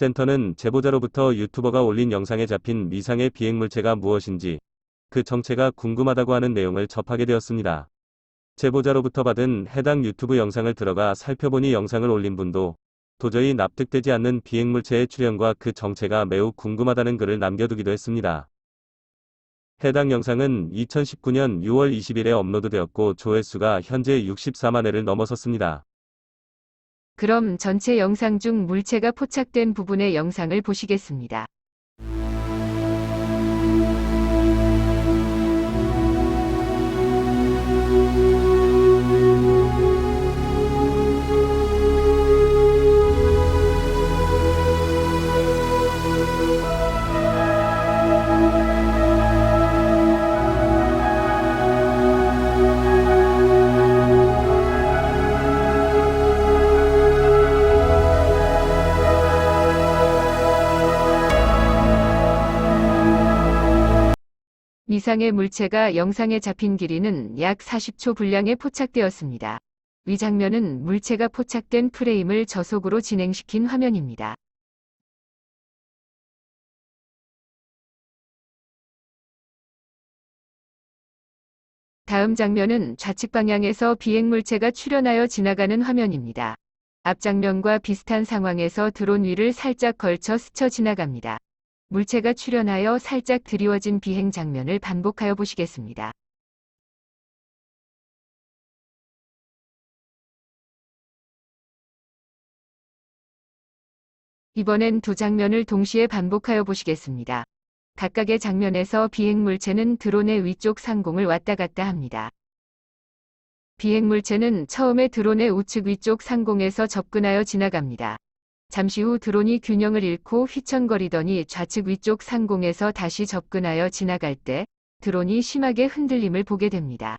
센터는 제보자로부터 유튜버가 올린 영상에 잡힌 미상의 비행물체가 무엇인지 그 정체가 궁금하다고 하는 내용을 접하게 되었습니다. 제보자로부터 받은 해당 유튜브 영상을 들어가 살펴보니 영상을 올린 분도 도저히 납득되지 않는 비행물체의 출현과 그 정체가 매우 궁금하다는 글을 남겨두기도 했습니다. 해당 영상은 2019년 6월 20일에 업로드되었고 조회수가 현재 64만 회를 넘어섰습니다. 그럼 전체 영상 중 물체가 포착된 부분의 영상을 보시겠습니다. 미상의 물체가 영상에 잡힌 길이는 약 40초 분량에 포착되었습니다. 위 장면은 물체가 포착된 프레임을 저속으로 진행시킨 화면입니다. 다음 장면은 좌측 방향에서 비행물체가 출현하여 지나가는 화면입니다. 앞 장면과 비슷한 상황에서 드론 위를 살짝 걸쳐 스쳐 지나갑니다. 물체가 출현하여 살짝 드리워진 비행 장면을 반복하여 보시겠습니다. 이번엔 두 장면을 동시에 반복하여 보시겠습니다. 각각의 장면에서 비행 물체는 드론의 위쪽 상공을 왔다 갔다 합니다. 비행 물체는 처음에 드론의 우측 위쪽 상공에서 접근하여 지나갑니다. 잠시 후 드론이 균형을 잃고 휘청거리더니 좌측 위쪽 상공에서 다시 접근하여 지나갈 때 드론이 심하게 흔들림을 보게 됩니다.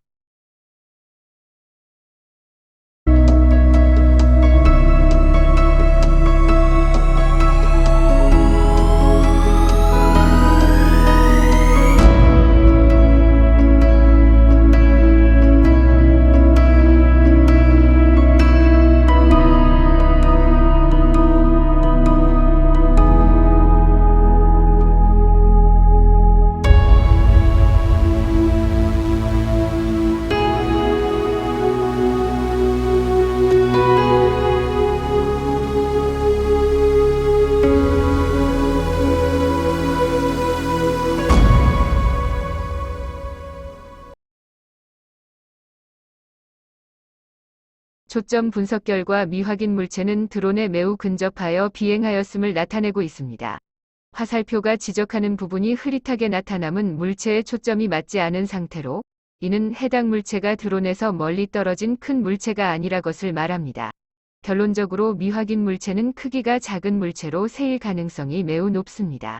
초점 분석 결과 미확인 물체는 드론에 매우 근접하여 비행하였음을 나타내고 있습니다. 화살표가 지적하는 부분이 흐릿하게 나타남은 물체의 초점이 맞지 않은 상태로 이는 해당 물체가 드론에서 멀리 떨어진 큰 물체가 아니라 것을 말합니다. 결론적으로 미확인 물체는 크기가 작은 물체로 세일 가능성이 매우 높습니다.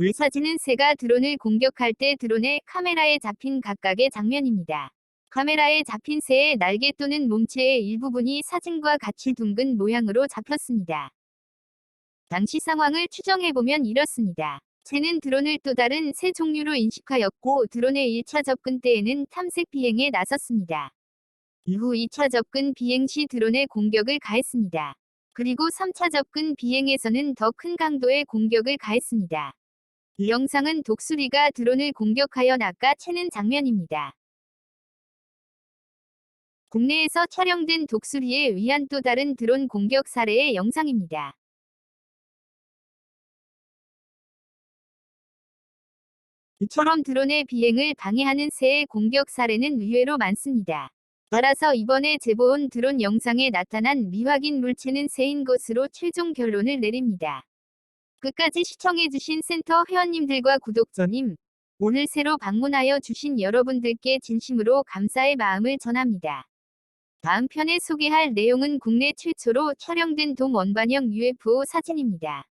이 사진은 새가 드론을 공격할 때 드론의 카메라에 잡힌 각각의 장면입니다. 카메라에 잡힌 새의 날개 또는 몸체의 일부분이 사진과 같이 둥근 모양으로 잡혔습니다. 당시 상황을 추정해보면 이렇습니다. 새는 드론을 또 다른 새 종류로 인식하였고 드론의 1차 접근 때에는 탐색 비행에 나섰습니다. 이후 2차 접근 비행 시 드론에 공격을 가했습니다. 그리고 3차 접근 비행에서는 더 큰 강도의 공격을 가했습니다. 이 영상은 독수리가 드론을 공격하여 낚아채는 장면입니다. 국내에서 촬영된 독수리에 의한 또 다른 드론 공격 사례의 영상입니다. 이처럼 드론의 비행을 방해하는 새의 공격 사례는 의외로 많습니다. 따라서 이번에 제보온 드론 영상에 나타난 미확인 물체는 새인 것으로 최종 결론을 내립니다. 끝까지 시청해주신 센터 회원님들과 구독자님, 오늘 새로 방문하여 주신 여러분들께 진심으로 감사의 마음을 전합니다. 다음 편에 소개할 내용은 국내 최초로 촬영된 동원반형 UFO 사진입니다.